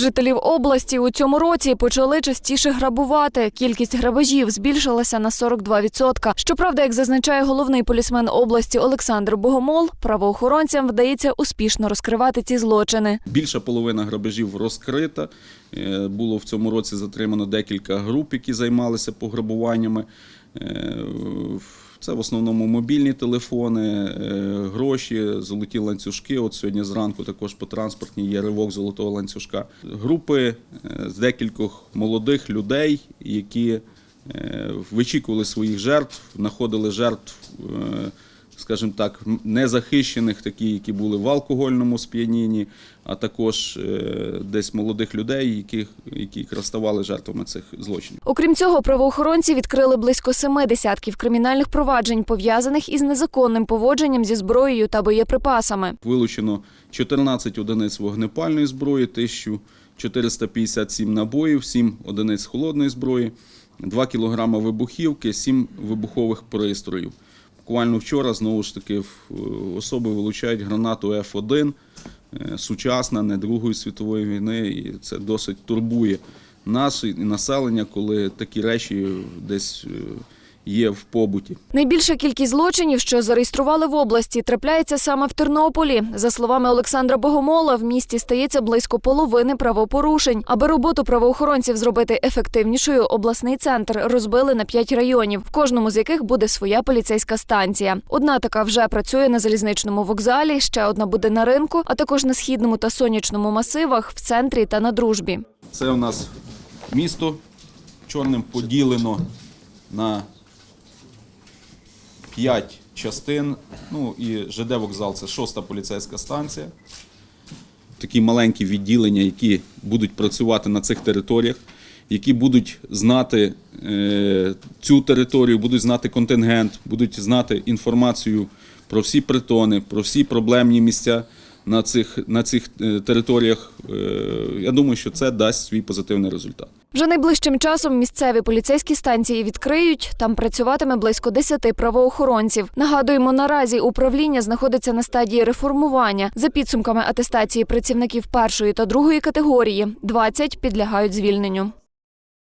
Жителів області у цьому році почали частіше грабувати. Кількість грабежів збільшилася на 42%. Щоправда, як зазначає головний полісмен області Олександр Богомол, правоохоронцям вдається успішно розкривати ці злочини. Більша половина грабежів розкрита. Е, Було в цьому році затримано декілька груп, які займалися пограбуваннями. Е, Це в основному мобільні телефони, е, гроші, золоті ланцюжки. От сьогодні зранку також по транспортній є ривок золотого ланцюжка. Групи е, з декількох молодих людей, які вичікували своїх жертв, знаходили жертв. Скажімо так, незахищених, такі, які були в алкогольному сп'янінні, а також е, десь молодих людей, яких, які якраз ставали жертвами цих злочинів. Окрім цього, правоохоронці відкрили близько семи десятків кримінальних проваджень, пов'язаних із незаконним поводженням зі зброєю та боєприпасами. Вилучено 14 одиниць вогнепальної зброї, 1457 набоїв, 7 одиниць холодної зброї, 2 кілограми вибухівки, 7 вибухових пристроїв. Буквально вчора знову ж таки особи вилучають гранату F1, е, сучасна, не Другої світової війни, і це досить турбує нас і населення, коли такі речі десь е, є в побуті. Найбільша кількість злочинів, що зареєстрували в області, трапляється саме в Тернополі. За словами Олександра Богомола, в місті стається близько половини правопорушень. Аби роботу правоохоронців зробити ефективнішою, обласний центр розбили на п'ять районів, в кожному з яких буде своя поліцейська станція. Одна така вже працює на залізничному вокзалі, ще одна буде на ринку, а також на східному та сонячному масивах, в центрі та на дружбі. Це у нас місто чорним поділено на 5 частин. Ну і ЖД вокзал це шоста поліцейська станція. Такі маленькі відділення, які будуть працювати на цих територіях, які будуть знати е, цю територію, будуть знати контингент, будуть знати інформацію про всі притони, про всі проблемні місця на цих, на цих е, територіях. Е, я думаю, що це дасть свій позитивний результат. Вже найближчим часом місцеві поліцейські станції відкриють. Там працюватиме близько 10 правоохоронців. Нагадуємо, наразі управління знаходиться на стадії реформування. За підсумками атестації працівників першої та другої категорії 20 підлягають звільненню.